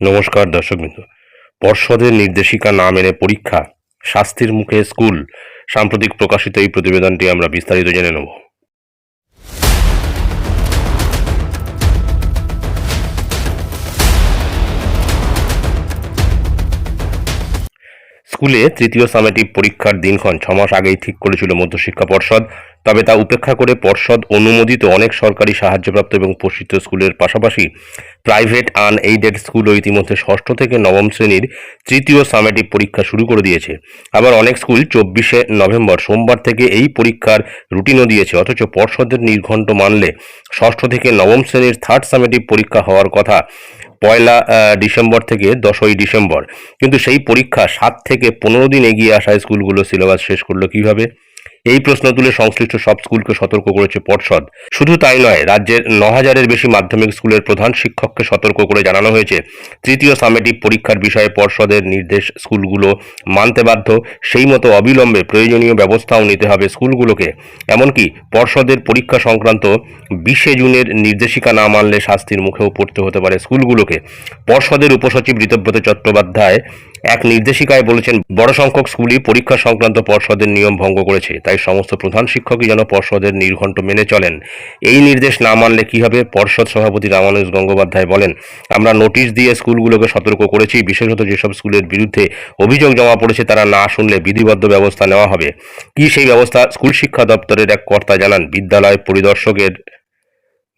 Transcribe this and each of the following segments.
নমস্কার দর্শক দর্শকবৃন্দ পর্ষদের নির্দেশিকা না মেনে পরীক্ষা, শাস্তির মুখে স্কুল, সাম্প্রতিক প্রকাশিত এই প্রতিবেদনটি আমরা বিস্তারিত জেনে নেব। স্কুলে তৃতীয় সামেটিভ পরীক্ষার দিনক্ষণ ছমাস আগেই ঠিক করেছিল মধ্যশিক্ষা পর্ষদ। তবে তা উপেক্ষা করে পর্ষদ অনুমোদিত অনেক সরকারি সাহায্যপ্রাপ্ত এবং পোষিত স্কুলের পাশাপাশি প্রাইভেট আন এইডেড স্কুলও ইতিমধ্যে ষষ্ঠ থেকে নবম শ্রেণির তৃতীয় সামেটিভ পরীক্ষা শুরু করে দিয়েছে। আবার অনেক স্কুল চব্বিশে নভেম্বর সোমবার থেকে এই পরীক্ষার রুটিনও দিয়েছে, অথচ পর্ষদের নির্ঘণ্ট মানলে ষষ্ঠ থেকে নবম শ্রেণির থার্ড সামেটিভ পরীক্ষা হওয়ার কথা পয়লা ডিসেম্বর থেকে দশই ডিসেম্বর। কিন্তু সেই পরীক্ষা সাত থেকে পনেরো দিন এগিয়ে আসা স্কুলগুলো সিলেবাস শেষ করল কীভাবে? এই প্রশ্ন তুলে সংশ্লিষ্ট সব স্কুলকে সতর্ক করেছে পর্ষদ। শুধু তাই নয়, রাজ্যের ন হাজারের বেশি মাধ্যমিক স্কুলের প্রধান শিক্ষককে সতর্ক করে জানানো হয়েছে। তৃতীয় সামেটিভ পরীক্ষার বিষয়ে পর্ষদের নির্দেশ স্কুলগুলো মানতে বাধ্য। সেই মতো অবিলম্বে প্রয়োজনীয় ব্যবস্থাও নিতে হবে স্কুলগুলোকে। এমনকি পর্ষদের পরীক্ষা সংক্রান্ত বিশে জুনের নির্দেশিকা না মানলে শাস্তির মুখেও পড়তে হতে পারে স্কুলগুলোকে। পর্ষদের উপসচিব ঋতব্রত চট্টোপাধ্যায় এক নির্দেশিকায় বলেছেন, বড় সংখ্যক স্কুলই পরীক্ষা সংক্রান্ত পর্ষদের নিয়ম ভঙ্গ করেছে, তাই সমস্ত প্রধান শিক্ষকই যেন পর্ষদের নির্ঘণ্ট মেনে চলেন। এই নির্দেশ না মানলে কি হবে? পর্ষদ সভাপতি রামানুজ গঙ্গোপাধ্যায় বলেন, আমরা নোটিশ দিয়ে স্কুলগুলোকে সতর্ক করেছি, বিশেষত যেসব স্কুলের বিরুদ্ধে অভিযোগ জমা পড়েছে তারা না শুনলে বিধিবদ্ধ ব্যবস্থা নেওয়া হবে। কি সেই ব্যবস্থা? স্কুল শিক্ষা দপ্তরের এক কর্তা জানান, বিদ্যালয় পরিদর্শকের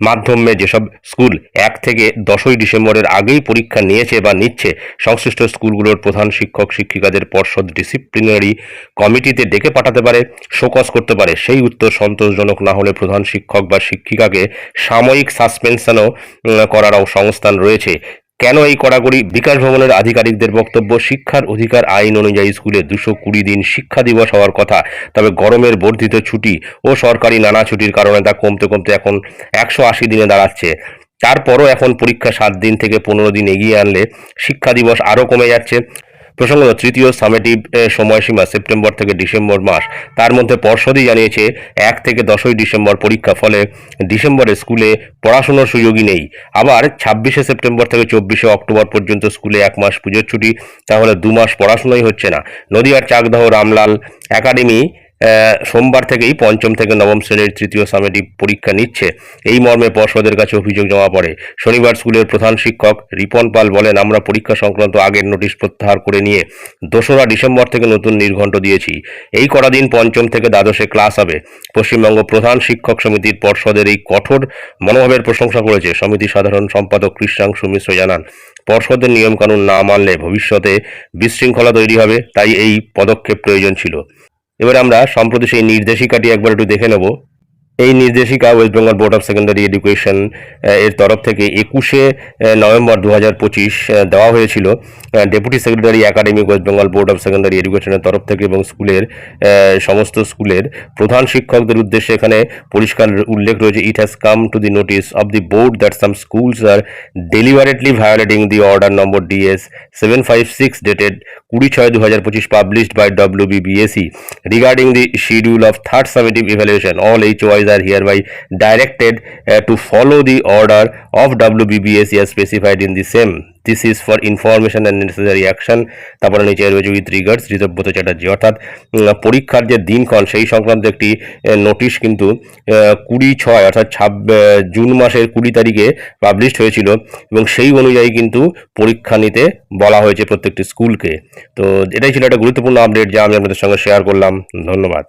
মাধ্যমে যেসব স্কুল এক থেকে দশই ডিসেম্বরের আগেই পরীক্ষা নিয়েছে বা নিচ্ছে, সংশ্লিষ্ট স্কুলগুলোর প্রধান শিক্ষক, শিক্ষিকাদের পর্ষদ ডিসিপ্লিনারি কমিটিতে ডেকে পাঠাতে পারে, শোকজ করতে পারে। সেই উত্তর সন্তোষজনক না হলে প্রধান শিক্ষক বা শিক্ষিকাকে সাময়িক সাসপেনশনও করারও সংস্থান রয়েছে। কেন এই কড়াকড়ি? বিকাশ ভবনের আধিকারিকদের বক্তব্য, শিক্ষার অধিকার আইন অনুযায়ী স্কুলে দুশো কুড়ি দিন শিক্ষা দিবস হওয়ার কথা। তবে গরমের বর্ধিত ছুটি ও সরকারি নানা ছুটির কারণে তা কমতে কমতে এখন একশো আশি দিনে দাঁড়াচ্ছে। তারপরও এখন পরীক্ষা সাত দিন থেকে পনেরো দিন এগিয়ে আনলে শিক্ষা দিবস আরও কমে যাচ্ছে। প্রসঙ্গত তৃতীয় সামেটিভ সময়সীমা সেপ্টেম্বর থেকে ডিসেম্বর মাস। তার মধ্যে পর্ষদই জানিয়েছে, এক থেকে দশই ডিসেম্বর পরীক্ষা, ফলে ডিসেম্বরে স্কুলে পড়াশোনার সুযোগই নেই। আবার ছাব্বিশে সেপ্টেম্বর থেকে চব্বিশে অক্টোবর পর্যন্ত স্কুলে এক মাস পুজোর ছুটি, তাহলে দু মাস পড়াশোনাই হচ্ছে না। নদীয়ার চাকদহ, রামলাল একাডেমি সোমবার থেকেই পঞ্চম থেকে নবম শ্রেণির তৃতীয় সামেটিভ পরীক্ষা নিচ্ছে। এই মর্মে পর্ষদের কাছে অভিযোগ জমা পড়ে। শনিবার স্কুলের প্রধান শিক্ষক রিপন পাল বলেন, আমরা পরীক্ষা সংক্রান্ত আগের নোটিশ প্রত্যাহার করে নিয়ে দোসরা ডিসেম্বর থেকে নতুন নির্ঘণ্ট দিয়েছি। এই কটা দিন পঞ্চম থেকে দ্বাদশে ক্লাস হবে। পশ্চিমবঙ্গ প্রধান শিক্ষক সমিতির পর্ষদের এই কঠোর মনোভাবের প্রশংসা করেছে। সমিতির সাধারণ সম্পাদক কৃষ্ণাংশু মিশ্র জানান, পর্ষদের নিয়মকানুন না মানলে ভবিষ্যতে বিশৃঙ্খলা তৈরি হবে, তাই এই পদক্ষেপ প্রয়োজন ছিল। এবার আমরা সম্প্রতি সেই নির্দেশিকাটি একবার একটু দেখে নেব। এই নির্দেশিকা West Bengal Board of Secondary Education এর তরফ থেকে একুশে নভেম্বর দু পঁচিশ দেওয়া হয়েছিল। Deputy secretary academic West Bengal Board of Secondary এডুকেশনের তরফ থেকে এবং স্কুলের সমস্ত স্কুলের প্রধান শিক্ষকদের উদ্দেশ্যে এখানে পরিষ্কার উল্লেখ রয়েছে it has come to the notice of the board that some schools are deliberately violating the order number DS seven five six dated কুড়ি ছয় দু হাজার পঁচিশ published by W BBSE regarding the schedule of third summative evaluation all H wise are hereby directed to follow the order of W BBSE are specified in the same. This is for information and necessary action তারপরে নিচে রয়েছে with regards Ritabrata Chatterjee. অর্থাৎ পরীক্ষার যে দিনক্ষণ, সেই সংক্রান্ত একটি নোটিশ কিন্তু কুড়ি ছয়, অর্থাৎ ছাব জুন মাসের কুড়ি তারিখে পাবলিশড হয়েছিল এবং সেই অনুযায়ী কিন্তু পরীক্ষা নিতে বলা হয়েছে প্রত্যেকটি স্কুলকে। তো এটাই ছিল একটা গুরুত্বপূর্ণ আপডেট যা আমি আপনাদের সঙ্গে শেয়ার করলাম। ধন্যবাদ।